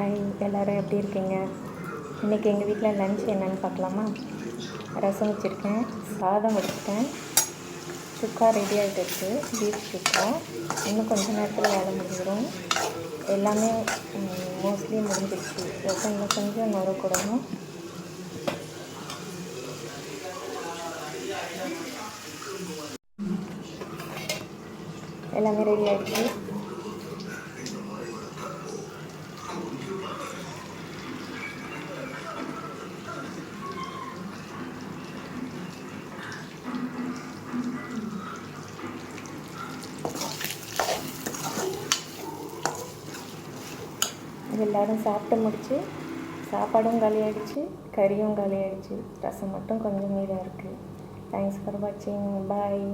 Hi எல்லோரும் எப்படி இருக்கீங்க? இன்றைக்கி எங்கள் வீட்டில் லன்ச் என்னென்னு பார்க்கலாமா? ரசம் வச்சுருக்கேன் சாதம் வச்சுட்டேன் சுக்கா ரெடி ஆகிட்டு பீஃப் சுக்கா. இன்னும் கொஞ்ச நேரத்தில் வேலை முடிஞ்சிடும் எல்லாமே மோஸ்ட்லி முடிஞ்சிருச்சு. ரசம் இன்னும் கொஞ்சம் நுரக்கூடணும் எல்லாமே ரெடி ஆகிடுச்சு எல்லோரும் சாப்பிட்டு முடிச்சு சாப்பாடும் காலியாகிடுச்சு கறியும் காலியாகிடுச்சு ரசம் மட்டும் கொஞ்சம் மீதம் இருக்குது தேங்க்ஸ் ஃபார் வாட்சிங் பாய்